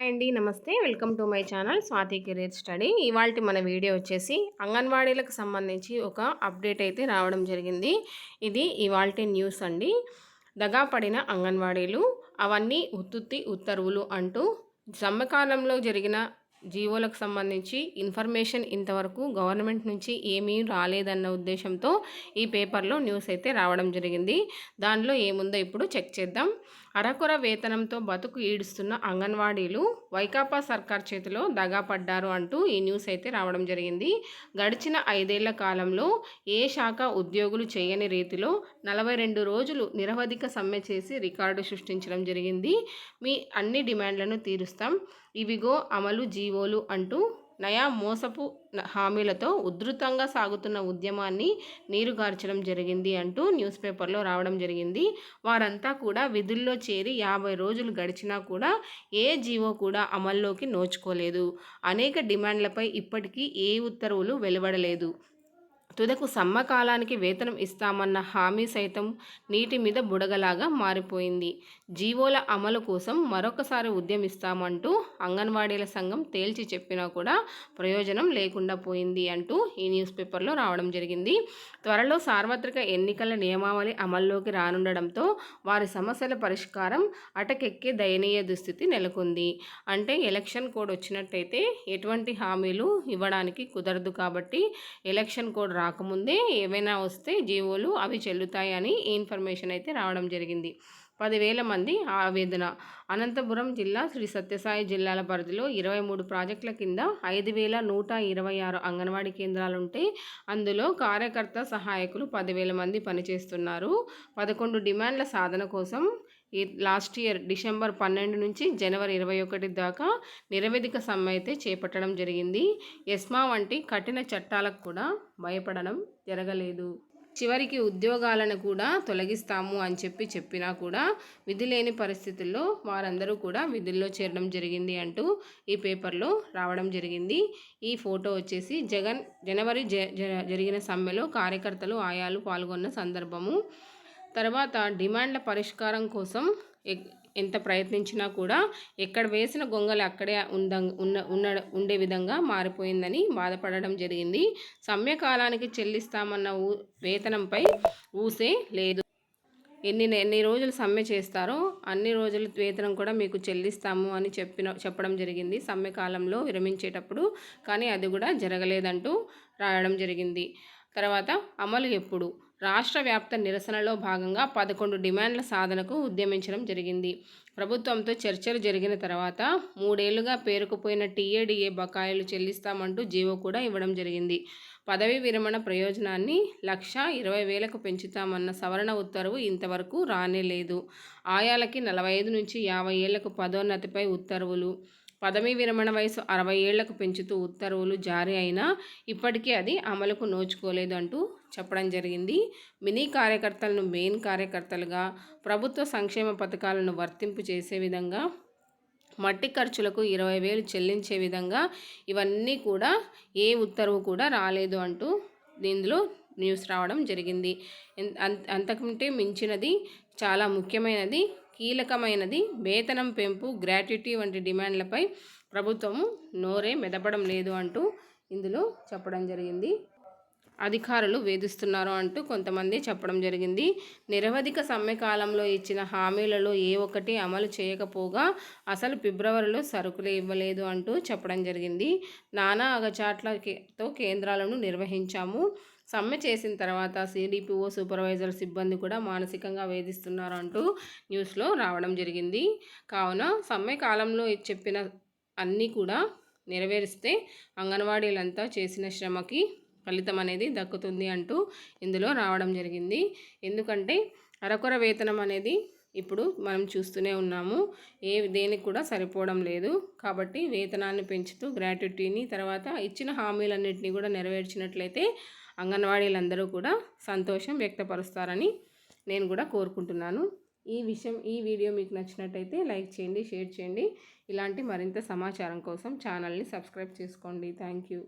అండి నమస్తే. Welcome to my channel Swathi career study. ఇవాళ మన వీడియో వచ్చేసి అంగన్వాడీలకు సంబంధించి ఒక అప్డేట్ అయితే రావడం జరిగింది. ఇది ఇవాళ న్యూస్ అండి. దగా పడిన అంగన్వాడీలు అవన్నీ ఉత్తుత్తి ఉత్తర్వులు అంటూ సమ్మకాలంలో జరిగిన జీవోలకు సంబంధించి ఇన్ఫర్మేషన్ ఇంతవరకు గవర్నమెంట్ నుంచి ఏమీ రాలేదన్న ఉద్దేశంతో ఈ పేపర్లో న్యూస్ అయితే రావడం జరిగింది. దానిలో ఏముందో ఇప్పుడు చెక్ చేద్దాం. అరకొర వేతనంతో బతుకు ఈడుస్తున్న అంగన్వాడీలు వైకాపా సర్కార్ చేతిలో దగాపడ్డారు అంటూ ఈ న్యూస్ అయితే రావడం జరిగింది. గడిచిన ఐదేళ్ళ కాలంలో ఏ శాఖ ఉద్యోగులు చేయని రీతిలో నలభై రెండు రోజులు నిరవధిక సమ్మె చేసి రికార్డు సృష్టించడం జరిగింది. మీ అన్ని డిమాండ్లను తీరుస్తాం. ఇవిగో అమలు జీవోలు అంటూ నయా మోసపు హామీలతో ఉధృతంగా సాగుతున్న ఉద్యమాన్ని నీరుగార్చడం జరిగింది అంటూ న్యూస్ పేపర్లో రావడం జరిగింది. వారంతా కూడా విధుల్లో చేరి యాభై రోజులు గడిచినా కూడా ఏ జీవో కూడా అమల్లోకి నోచుకోలేదు. అనేక డిమాండ్లపై ఇప్పటికీ ఏ ఉత్తర్వులు వెలువడలేదు. తుదకు సమ్మకాలానికి వేతనం ఇస్తామన్న హామీ సైతం నీటి మీద బుడగలాగా మారిపోయింది. జీవోల అమలు కోసం మరొకసారి ఉద్యమిస్తామంటూ అంగన్వాడీల సంఘం తేల్చి చెప్పినా కూడా ప్రయోజనం లేకుండా పోయింది అంటూ ఈ న్యూస్ పేపర్లో రావడం జరిగింది. త్వరలో సార్వత్రిక ఎన్నికల నియమావళి అమల్లోకి రానుండడంతో వారి సమస్యల పరిష్కారం అటకెక్కే దయనీయ దుస్థితి నెలకొంది. అంటే ఎలక్షన్ కోడ్ వచ్చినట్టయితే ఎటువంటి హామీలు ఇవ్వడానికి కుదరదు కాబట్టి ఎలక్షన్ కోడ్ రా రాకముందే ఏవైనా వస్తే జీవోలు అవి చెల్లుతాయని ఇన్ఫర్మేషన్ అయితే రావడం జరిగింది. పదివేల మంది ఆవేదన. అనంతపురం జిల్లా శ్రీ సత్యసాయి జిల్లాల పరిధిలో ఇరవై మూడు ప్రాజెక్టుల కింద ఐదు వేల నూట ఇరవై ఆరు అంగన్వాడీ కేంద్రాలుంటే అందులో కార్యకర్త సహాయకులు పదివేల మంది పనిచేస్తున్నారు. పదకొండు డిమాండ్ల సాధన కోసం ఈ లాస్ట్ ఇయర్ డిసెంబర్ పన్నెండు నుంచి జనవరి ఇరవై ఒకటి దాకా నిరవేదిక సమ్మె అయితే చేపట్టడం జరిగింది. ఎస్మా వంటి కఠిన చట్టాలకు కూడా భయపడడం జరగలేదు. చివరికి ఉద్యోగాలను కూడా తొలగిస్తాము అని చెప్పి చెప్పినా కూడా విధి లేని పరిస్థితుల్లో వారందరూ కూడా విధుల్లో చేరడం జరిగింది అంటూ ఈ పేపర్లో రావడం జరిగింది. ఈ ఫోటో వచ్చేసి జగన్ జనవరి జరిగిన సమ్మెలో కార్యకర్తలు ఆయాలు పాల్గొన్న సందర్భము. తర్వాత డిమాండ్ల పరిష్కారం కోసం ఎంత ప్రయత్నించినా కూడా ఎక్కడ వేసిన గొంగలు అక్కడే ఉంద ఉన్న ఉన్న ఉండే విధంగా మారిపోయిందని బాధపడడం జరిగింది. సమ్యకాలానికి చెల్లిస్తామన్న ఊ వేతనంపై ఊసే లేదు. ఎన్ని ఎన్ని రోజులు సమ్మె చేస్తారో అన్ని రోజులు వేతనం కూడా మీకు చెల్లిస్తాము అని చెప్పిన చెప్పడం జరిగింది. సమ్మె కాలంలో విరమించేటప్పుడు కానీ అది కూడా జరగలేదంటూ రాయడం జరిగింది. తర్వాత అమలు ఎప్పుడు? రాష్ట్ర వ్యాప్త నిరసనలో భాగంగా పదకొండు డిమాండ్ల సాధనకు ఉద్యమించడం జరిగింది. ప్రభుత్వంతో చర్చలు జరిగిన తర్వాత మూడేళ్ళుగా పేరుకుపోయిన టీఏడీఏ బకాయిలు చెల్లిస్తామంటూ జీవో కూడా ఇవ్వడం జరిగింది. పదవీ విరమణ ప్రయోజనాన్ని లక్ష ఇరవై వేలకు పెంచుతామన్న సవరణ ఉత్తర్వు ఇంతవరకు రానే లేదు ఆయాలకి నలభై ఐదు నుంచి యాభై ఏళ్ళకు పదోన్నతిపై ఉత్తర్వులు. పదవీ విరమణ వయసు అరవై ఏళ్ళకు పెంచుతూ ఉత్తర్వులు జారీ అయినా ఇప్పటికీ అది అమలుకు నోచుకోలేదు అంటూ చెప్పడం జరిగింది. మినీ కార్యకర్తలను మెయిన్ కార్యకర్తలుగా ప్రభుత్వ సంక్షేమ పథకాలను వర్తింపు చేసే విధంగా మట్టి ఖర్చులకు ఇరవై వేలు చెల్లించే విధంగా ఇవన్నీ కూడా ఏ ఉత్తర్వు కూడా రాలేదు అంటూ దీనిలో న్యూస్ రావడం జరిగింది. అంతకంటే మించినది చాలా ముఖ్యమైనది కీలకమైనది వేతనం పెంపు గ్రాట్యుటీ వంటి డిమాండ్లపై ప్రభుత్వము నోరే మెదపడం లేదు అంటూ ఇందులో చెప్పడం జరిగింది. అధికారులు వేధిస్తున్నారు అంటూ కొంతమంది చెప్పడం జరిగింది. నిరవధిక సమ్మె కాలంలో ఇచ్చిన హామీలలో ఏ ఒక్కటి అమలు చేయకపోగా అసలు ఫిబ్రవరిలో సరుకులు ఇవ్వలేదు అంటూ చెప్పడం జరిగింది. నానా అగచాట్లతో కేంద్రాలను నిర్వహించాము. సమ్మె చేసిన తర్వాత సిడిపిఓ సూపర్వైజర్ సిబ్బంది కూడా మానసికంగా వేధిస్తున్నారు అంటూ న్యూస్లో రావడం జరిగింది. కావున సమ్మె కాలంలో చెప్పిన అన్నీ కూడా నెరవేరిస్తే అంగన్వాడీలంతా చేసిన శ్రమకి ఫలితం అనేది దక్కుతుంది అంటూ ఇందులో రావడం జరిగింది. ఎందుకంటే అరకొర వేతనం అనేది ఇప్పుడు మనం చూస్తూనే ఉన్నాము. ఏ దేనికి కూడా సరిపోవడం లేదు. కాబట్టి వేతనాన్ని పెంచుతూ గ్రాట్యుటీని తర్వాత ఇచ్చిన హామీలన్నింటినీ కూడా నెరవేర్చినట్లయితే అంగన్వాడీలందరూ కూడా సంతోషం వ్యక్తపరుస్తారని నేను కూడా కోరుకుంటున్నాను. ఈ విషయం ఈ వీడియో మీకు నచ్చినట్టయితే లైక్ చేయండి షేర్ చేయండి. ఇలాంటి మరింత సమాచారం కోసం ఛానల్ని సబ్స్క్రైబ్ చేసుకోండి. Thank you.